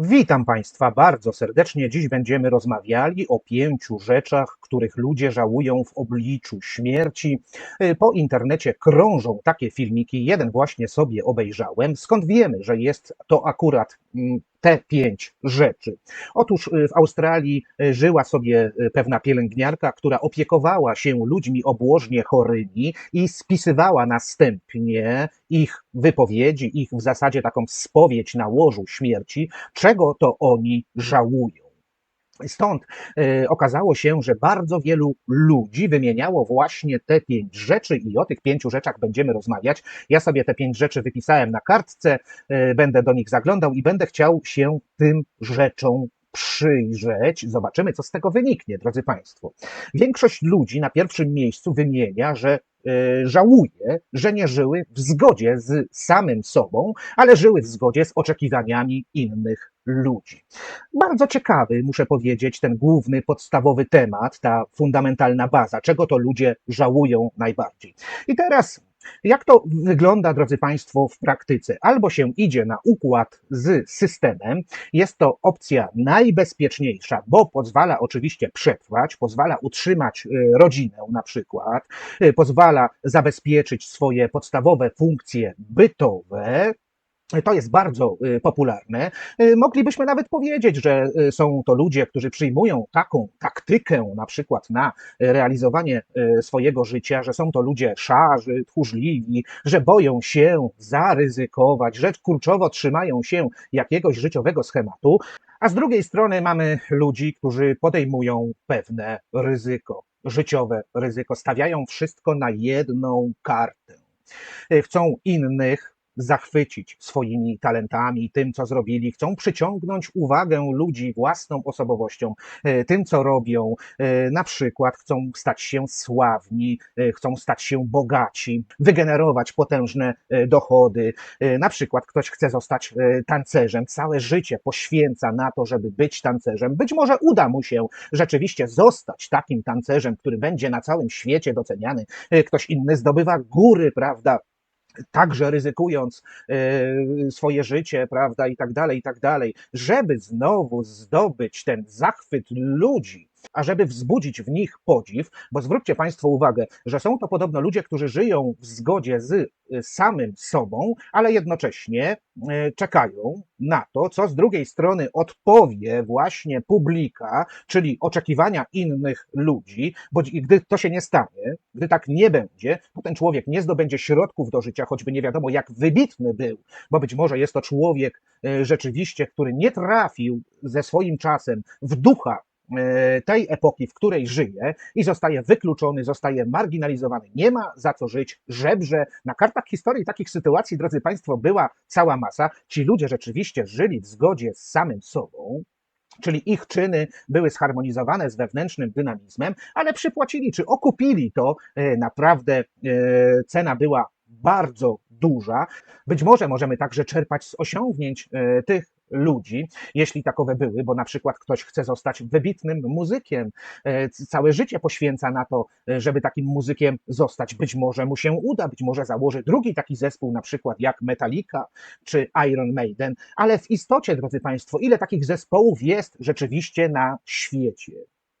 Witam Państwa bardzo serdecznie. Dziś będziemy rozmawiali o pięciu rzeczach, których ludzie żałują w obliczu śmierci. Y, Po internecie krążą takie filmiki. Jeden właśnie sobie obejrzałem. Skąd wiemy, że jest to akurat mm, te pięć rzeczy? Otóż y, w Australii y, żyła sobie y, pewna pielęgniarka, która opiekowała się ludźmi obłożnie chorymi i spisywała następnie ich wypowiedzi, ich w zasadzie taką spowiedź na łożu śmierci, czego to oni żałują. Stąd e, okazało się, że bardzo wielu ludzi wymieniało właśnie te pięć rzeczy i o tych pięciu rzeczach będziemy rozmawiać. Ja sobie te pięć rzeczy wypisałem na kartce, e, będę do nich zaglądał i będę chciał się tym rzeczom przyjrzeć. Zobaczymy, co z tego wyniknie, drodzy Państwo. Większość ludzi na pierwszym miejscu wymienia, że e, żałuje, że nie żyły w zgodzie z samym sobą, ale żyły w zgodzie z oczekiwaniami innych ludzi. Bardzo ciekawy, muszę powiedzieć, ten główny, podstawowy temat, ta fundamentalna baza, czego to ludzie żałują najbardziej. I teraz, jak to wygląda, drodzy Państwo, w praktyce? Albo się idzie na układ z systemem, jest to opcja najbezpieczniejsza, bo pozwala oczywiście przetrwać, pozwala utrzymać y, rodzinę na przykład, y, pozwala zabezpieczyć swoje podstawowe funkcje bytowe, to jest bardzo y, popularne. Y, Moglibyśmy nawet powiedzieć, że y, są to ludzie, którzy przyjmują taką taktykę, na przykład na realizowanie swojego życia, że są to ludzie szarzy, tchórzliwi, że boją się zaryzykować, że kurczowo trzymają się jakiegoś życiowego schematu, a z drugiej strony mamy ludzi, którzy podejmują pewne ryzyko, życiowe ryzyko, stawiają wszystko na jedną kartę. Chcą innych zachwycić swoimi talentami, tym, co zrobili, chcą przyciągnąć uwagę ludzi własną osobowością, e, tym, co robią. E, Na przykład chcą stać się sławni, e, chcą stać się bogaci, wygenerować potężne dochody. Na przykład ktoś chce zostać tancerzem, całe życie poświęca na to, żeby być tancerzem. Być może uda mu się rzeczywiście zostać takim tancerzem, który będzie na całym świecie doceniany. Ktoś inny zdobywa góry, prawda? Także ryzykując e, swoje życie, prawda, i tak dalej, i tak dalej, żeby znowu zdobyć ten zachwyt ludzi, a żeby wzbudzić w nich podziw, bo zwróćcie Państwo uwagę, że są to podobno ludzie, którzy żyją w zgodzie z e, samym sobą, ale jednocześnie e, czekają na to, co z drugiej strony odpowie właśnie publika, czyli oczekiwania innych ludzi, bo gdy to się nie stanie, gdy tak nie będzie, to ten człowiek nie zdobędzie środków do życia, choćby nie wiadomo jak wybitny był, bo być może jest to człowiek e, rzeczywiście, który nie trafił ze swoim czasem w ducha tej epoki, w której żyje i zostaje wykluczony, zostaje marginalizowany, nie ma za co żyć, żebrze. Na kartach historii takich sytuacji, drodzy Państwo, była cała masa. Ci ludzie rzeczywiście żyli w zgodzie z samym sobą, czyli ich czyny były zharmonizowane z wewnętrznym dynamizmem, ale przypłacili czy okupili to, e, naprawdę e, cena była bardzo duża. Być może możemy także czerpać z osiągnięć e, tych ludzi, jeśli takowe były, bo na przykład ktoś chce zostać wybitnym muzykiem, e, całe życie poświęca na to, e, żeby takim muzykiem zostać. Być może mu się uda, być może założy drugi taki zespół, na przykład jak Metallica czy Iron Maiden, ale w istocie, drodzy Państwo, ile takich zespołów jest rzeczywiście na świecie?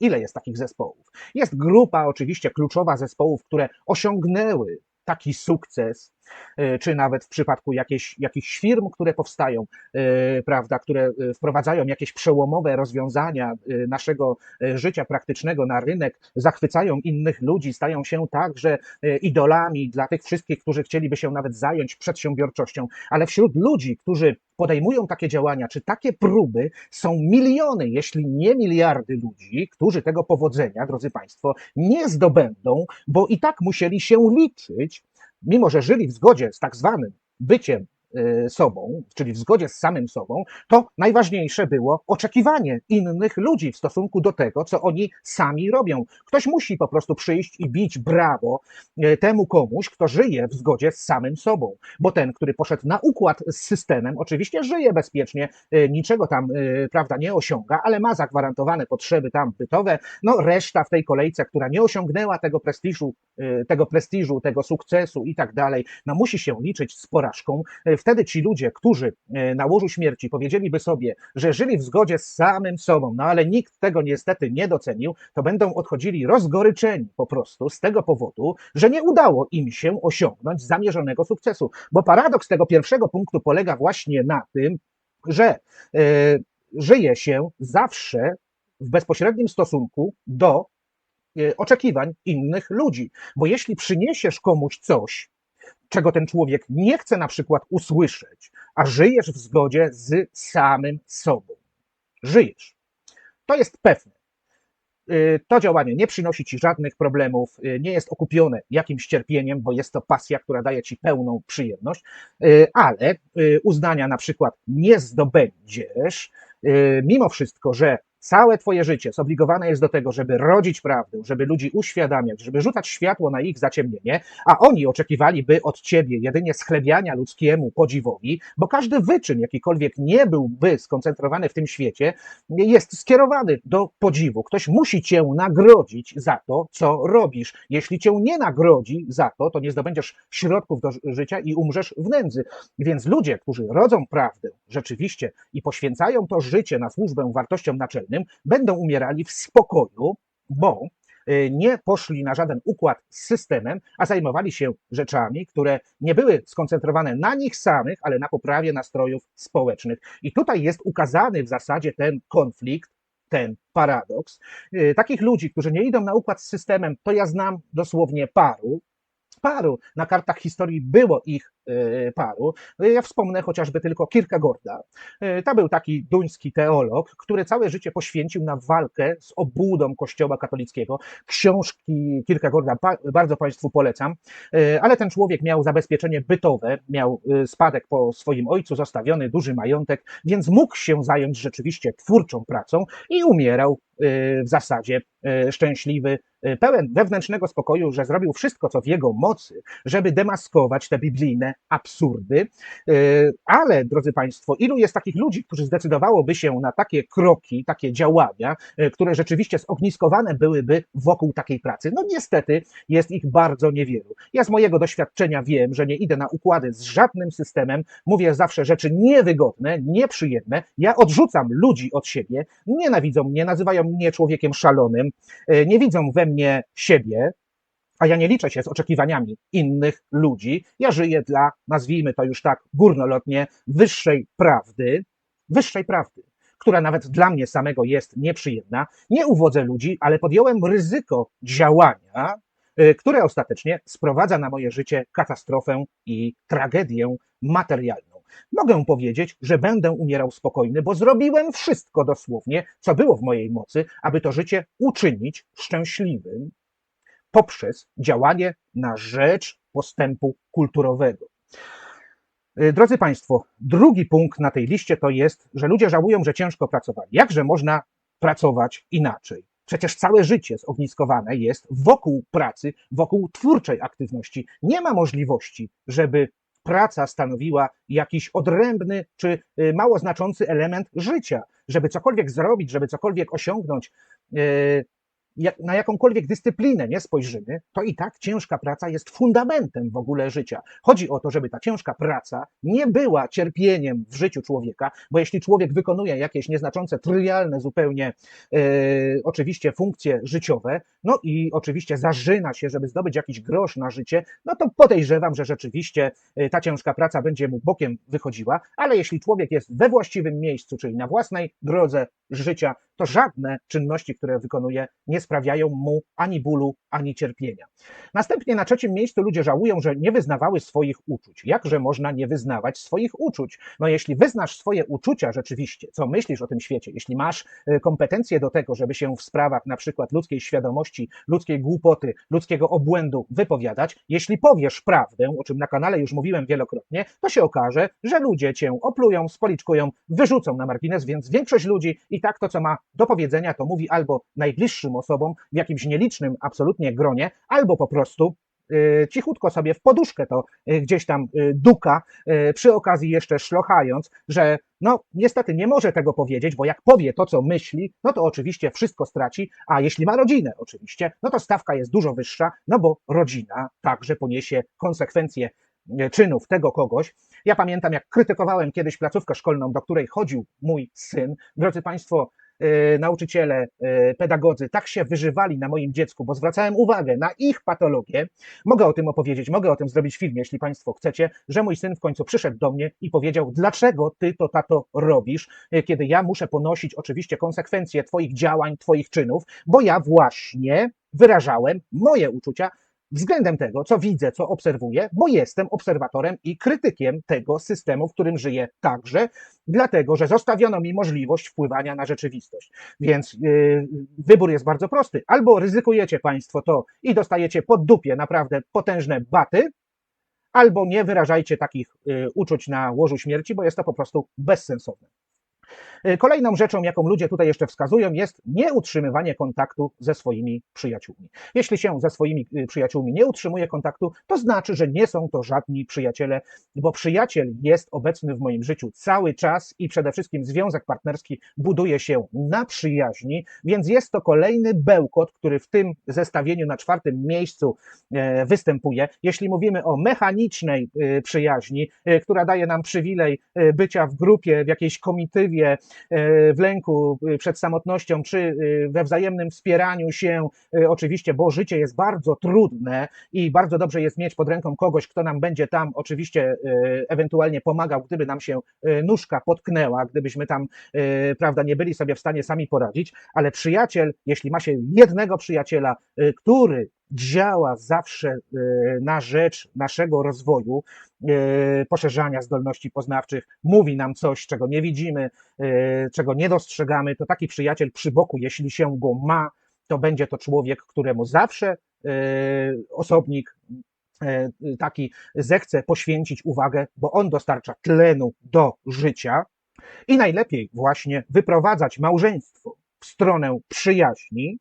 Ile jest takich zespołów? Jest grupa, oczywiście kluczowa zespołów, które osiągnęły taki sukces, e, czy nawet w przypadku jakichś, jakichś firm, które powstają, e, prawda, które e, wprowadzają jakieś przełomowe rozwiązania naszego życia praktycznego na rynek, zachwycają innych ludzi, stają się także idolami dla tych wszystkich, którzy chcieliby się nawet zająć przedsiębiorczością, ale wśród ludzi, którzy podejmują takie działania, czy takie próby, są miliony, jeśli nie miliardy ludzi, którzy tego powodzenia, drodzy Państwo, nie zdobędą, bo i tak musieli się liczyć, mimo że żyli w zgodzie z tak zwanym byciem sobą, czyli w zgodzie z samym sobą, to najważniejsze było oczekiwanie innych ludzi w stosunku do tego, co oni sami robią. Ktoś musi po prostu przyjść i bić brawo e, temu komuś, kto żyje w zgodzie z samym sobą, bo ten, który poszedł na układ z systemem, oczywiście żyje bezpiecznie, e, niczego tam, prawda, nie osiąga, ale ma zagwarantowane potrzeby tam bytowe, no reszta w tej kolejce, która nie osiągnęła tego prestiżu, tego prestiżu, tego sukcesu i tak dalej, no musi się liczyć z porażką, wtedy ci ludzie, którzy e, na łożu śmierci powiedzieliby sobie, że żyli w zgodzie z samym sobą, no ale nikt tego niestety nie docenił, to będą odchodzili rozgoryczeni po prostu z tego powodu, że nie udało im się osiągnąć zamierzonego sukcesu. Bo paradoks tego pierwszego punktu polega właśnie na tym, że e, żyje się zawsze w bezpośrednim stosunku do e, oczekiwań innych ludzi. Bo jeśli przyniesiesz komuś coś, czego ten człowiek nie chce na przykład usłyszeć, a żyjesz w zgodzie z samym sobą, żyjesz, to jest pewne. Y, To działanie nie przynosi ci żadnych problemów, y, nie jest okupione jakimś cierpieniem, bo jest to pasja, która daje ci pełną przyjemność, y, ale uznania na przykład nie zdobędziesz, mimo wszystko, że całe twoje życie zobligowane jest do tego, żeby rodzić prawdę, żeby ludzi uświadamiać, żeby rzucać światło na ich zaciemnienie, a oni oczekiwaliby od ciebie jedynie schlebiania ludzkiemu podziwowi, bo każdy wyczyn, jakikolwiek nie byłby skoncentrowany w tym świecie, jest skierowany do podziwu. Ktoś musi cię nagrodzić za to, co robisz. Jeśli cię nie nagrodzi za to, to nie zdobędziesz środków do ży- życia i umrzesz w nędzy. Więc ludzie, którzy rodzą prawdę rzeczywiście i poświęcają to życie na służbę wartościom naczelnym, będą umierali w spokoju, bo y, nie poszli na żaden układ z systemem, a zajmowali się rzeczami, które nie były skoncentrowane na nich samych, ale na poprawie nastrojów społecznych. I tutaj jest ukazany w zasadzie ten konflikt, ten paradoks. Y, Takich ludzi, którzy nie idą na układ z systemem, to ja znam dosłownie paru. Paru. Na kartach historii było ich y, paru. Ja wspomnę chociażby tylko Kierkegaarda. Y, To był taki duński teolog, który całe życie poświęcił na walkę z obłudą Kościoła katolickiego. Książki Kierkegaarda bardzo Państwu polecam, Y, ale ten człowiek miał zabezpieczenie bytowe, miał spadek po swoim ojcu, zostawiony duży majątek, więc mógł się zająć rzeczywiście twórczą pracą i umierał w zasadzie szczęśliwy, pełen wewnętrznego spokoju, że zrobił wszystko, co w jego mocy, żeby demaskować te biblijne absurdy. Y, Ale, drodzy Państwo, ilu jest takich ludzi, którzy zdecydowałoby się na takie kroki, takie działania, y, które rzeczywiście zogniskowane byłyby wokół takiej pracy? No niestety jest ich bardzo niewielu. Ja z mojego doświadczenia wiem, że nie idę na układy z żadnym systemem, mówię zawsze rzeczy niewygodne, nieprzyjemne. Ja odrzucam ludzi od siebie, nienawidzą mnie, nazywają mnie człowiekiem szalonym, y, nie widzą we mnie siebie, a ja nie liczę się z oczekiwaniami innych ludzi. Ja żyję dla, nazwijmy to już tak górnolotnie, wyższej prawdy, wyższej prawdy, która nawet dla mnie samego jest nieprzyjemna. Nie uwodzę ludzi, ale podjąłem ryzyko działania, y, które ostatecznie sprowadza na moje życie katastrofę i tragedię materialną. Mogę powiedzieć, że będę umierał spokojny, bo zrobiłem wszystko dosłownie, co było w mojej mocy, aby to życie uczynić szczęśliwym poprzez działanie na rzecz postępu kulturowego. Y, Drodzy Państwo, drugi punkt na tej liście to jest, że ludzie żałują, że ciężko pracowali. Jakże można pracować inaczej? Przecież całe życie zogniskowane jest wokół pracy, wokół twórczej aktywności. Nie ma możliwości, żeby praca stanowiła jakiś odrębny czy y, mało znaczący element życia. Żeby cokolwiek zrobić, żeby cokolwiek osiągnąć, y, jak, na jakąkolwiek dyscyplinę nie spojrzymy, to i tak ciężka praca jest fundamentem w ogóle życia. Chodzi o to, żeby ta ciężka praca nie była cierpieniem w życiu człowieka, bo jeśli człowiek wykonuje jakieś nieznaczące, trywialne zupełnie e, oczywiście funkcje życiowe, no i oczywiście zażyna się, żeby zdobyć jakiś grosz na życie, no to podejrzewam, że rzeczywiście e, ta ciężka praca będzie mu bokiem wychodziła, ale jeśli człowiek jest we właściwym miejscu, czyli na własnej drodze życia, to żadne czynności, które wykonuje, nie sprawiają mu ani bólu, ani cierpienia. Następnie na trzecim miejscu ludzie żałują, że nie wyznawały swoich uczuć. Jakże można nie wyznawać swoich uczuć? No jeśli wyznasz swoje uczucia rzeczywiście, co myślisz o tym świecie, jeśli masz e, kompetencje do tego, żeby się w sprawach na przykład ludzkiej świadomości, ludzkiej głupoty, ludzkiego obłędu wypowiadać, jeśli powiesz prawdę, o czym na kanale już mówiłem wielokrotnie, to się okaże, że ludzie cię oplują, spoliczkują, wyrzucą na margines, więc większość ludzi i tak to, co ma do powiedzenia, to mówi albo najbliższym osobom w jakimś nielicznym absolutnie gronie, albo po prostu y, cichutko sobie w poduszkę to y, gdzieś tam y, duka, przy okazji jeszcze szlochając, że no niestety nie może tego powiedzieć, bo jak powie to, co myśli, no to oczywiście wszystko straci, a jeśli ma rodzinę oczywiście, no to stawka jest dużo wyższa, no bo rodzina także poniesie konsekwencje czynów tego kogoś. Ja pamiętam, jak krytykowałem kiedyś placówkę szkolną, do której chodził mój syn. Drodzy Państwo, e, nauczyciele, e, pedagodzy tak się wyżywali na moim dziecku, bo zwracałem uwagę na ich patologię. Mogę o tym opowiedzieć, mogę o tym zrobić film, jeśli Państwo chcecie, że mój syn w końcu przyszedł do mnie i powiedział, dlaczego Ty to tato robisz, e, kiedy ja muszę ponosić oczywiście konsekwencje Twoich działań, Twoich czynów, bo ja właśnie wyrażałem moje uczucia względem tego, co widzę, co obserwuję, bo jestem obserwatorem i krytykiem tego systemu, w którym żyję także, dlatego że zostawiono mi możliwość wpływania na rzeczywistość. Więc yy, wybór jest bardzo prosty. Albo ryzykujecie Państwo to i dostajecie pod dupie naprawdę potężne baty, albo nie wyrażajcie takich yy, uczuć na łożu śmierci, bo jest to po prostu bezsensowne. Y, Kolejną rzeczą, jaką ludzie tutaj jeszcze wskazują, jest nieutrzymywanie kontaktu ze swoimi przyjaciółmi. Jeśli się ze swoimi y, przyjaciółmi nie utrzymuje kontaktu, to znaczy, że nie są to żadni przyjaciele, bo przyjaciel jest obecny w moim życiu cały czas i przede wszystkim związek partnerski buduje się na przyjaźni, więc jest to kolejny bełkot, który w tym zestawieniu na czwartym miejscu e, występuje. Jeśli mówimy o mechanicznej e, przyjaźni, e, która daje nam przywilej e, bycia w grupie, w jakiejś komitywie, e, w lęku e, przed samotnością, czy e, we wzajemnym wspieraniu się, e, oczywiście, bo życie jest bardzo trudne i bardzo dobrze jest mieć pod ręką kogoś, kto nam będzie tam oczywiście ewentualnie pomagał, gdyby nam się nóżka potknęła, gdybyśmy tam, prawda, nie byli sobie w stanie sami poradzić, ale przyjaciel, jeśli ma się jednego przyjaciela, który działa zawsze na rzecz naszego rozwoju, poszerzania zdolności poznawczych, mówi nam coś, czego nie widzimy, e, czego nie dostrzegamy, to taki przyjaciel przy boku, jeśli się go ma, to będzie to człowiek, któremu zawsze e, osobnik e, taki zechce poświęcić uwagę, bo on dostarcza tlenu do życia. I najlepiej właśnie wyprowadzać małżeństwo w stronę przyjaźni,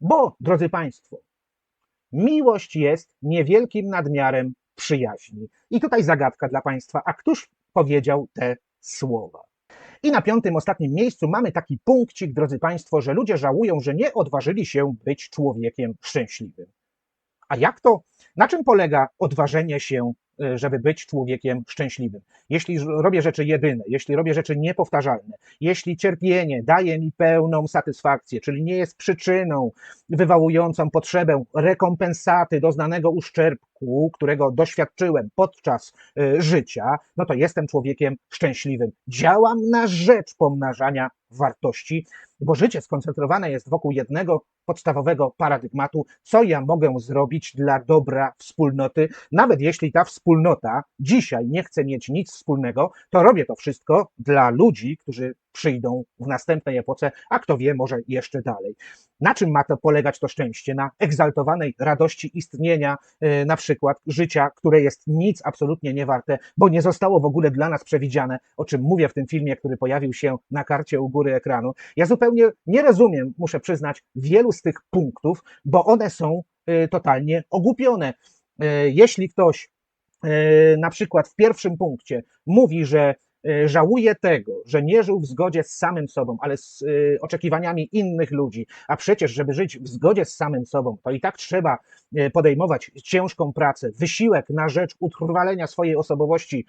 bo, drodzy Państwo, miłość jest niewielkim nadmiarem przyjaźni. I tutaj zagadka dla Państwa, a któż powiedział te słowa? I na piątym, ostatnim miejscu mamy taki punkcik, drodzy Państwo, że ludzie żałują, że nie odważyli się być człowiekiem szczęśliwym. A jak to? Na czym polega odważenie się, y, żeby być człowiekiem szczęśliwym? Jeśli robię rzeczy jedyne, jeśli robię rzeczy niepowtarzalne, jeśli cierpienie daje mi pełną satysfakcję, czyli nie jest przyczyną wywołującą potrzebę rekompensaty doznanego uszczerbku, którego doświadczyłem podczas y, życia, no to jestem człowiekiem szczęśliwym. Działam na rzecz pomnażania wartości, bo życie skoncentrowane jest wokół jednego podstawowego paradygmatu, co ja mogę zrobić dla dobra wspólnoty, nawet jeśli ta wspólnota dzisiaj nie chce mieć nic wspólnego, to robię to wszystko dla ludzi, którzy przyjdą w następnej epoce, a kto wie, może jeszcze dalej. Na czym ma to polegać to szczęście? Na egzaltowanej radości istnienia, yy, na przykład życia, które jest nic absolutnie nie warte, bo nie zostało w ogóle dla nas przewidziane, o czym mówię w tym filmie, który pojawił się na karcie u góry ekranu. Ja zupełnie nie rozumiem, muszę przyznać, wielu z tych punktów, bo one są yy, totalnie ogłupione. Yy, Jeśli ktoś na przykład w pierwszym punkcie mówi, że żałuje tego, że nie żył w zgodzie z samym sobą, ale z y, oczekiwaniami innych ludzi, a przecież, żeby żyć w zgodzie z samym sobą, to i tak trzeba y, podejmować ciężką pracę, wysiłek na rzecz utrwalenia swojej osobowości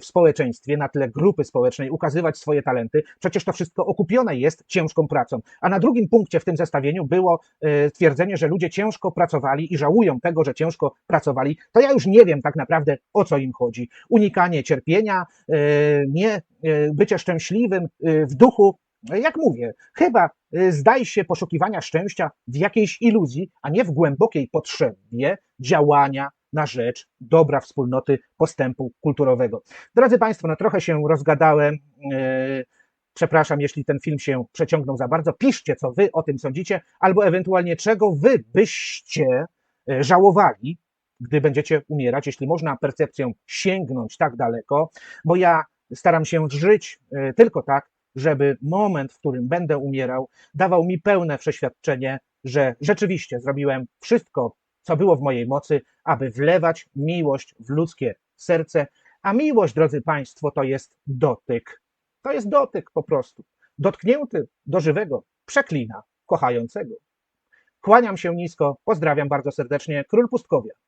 w społeczeństwie, na tle grupy społecznej, ukazywać swoje talenty, przecież to wszystko okupione jest ciężką pracą. A na drugim punkcie w tym zestawieniu było twierdzenie, że ludzie ciężko pracowali i żałują tego, że ciężko pracowali, to ja już nie wiem tak naprawdę o co im chodzi. Unikanie cierpienia, nie y, bycie szczęśliwym y, w duchu, jak mówię, chyba y, zdaje się poszukiwania szczęścia w jakiejś iluzji, a nie w głębokiej potrzebie działania na rzecz dobra wspólnoty postępu kulturowego. Drodzy Państwo, no trochę się rozgadałem. Przepraszam, jeśli ten film się przeciągnął za bardzo. Piszcie, co Wy o tym sądzicie, albo ewentualnie czego Wy byście żałowali, gdy będziecie umierać, jeśli można percepcją sięgnąć tak daleko, bo ja staram się żyć e, tylko tak, żeby moment, w którym będę umierał, dawał mi pełne przeświadczenie, że rzeczywiście zrobiłem wszystko, co było w mojej mocy, aby wlewać miłość w ludzkie serce. A miłość, drodzy Państwo, to jest dotyk. To jest dotyk po prostu. Dotknięty do żywego przeklina kochającego. Kłaniam się nisko, pozdrawiam bardzo serdecznie. Król Pustkowia.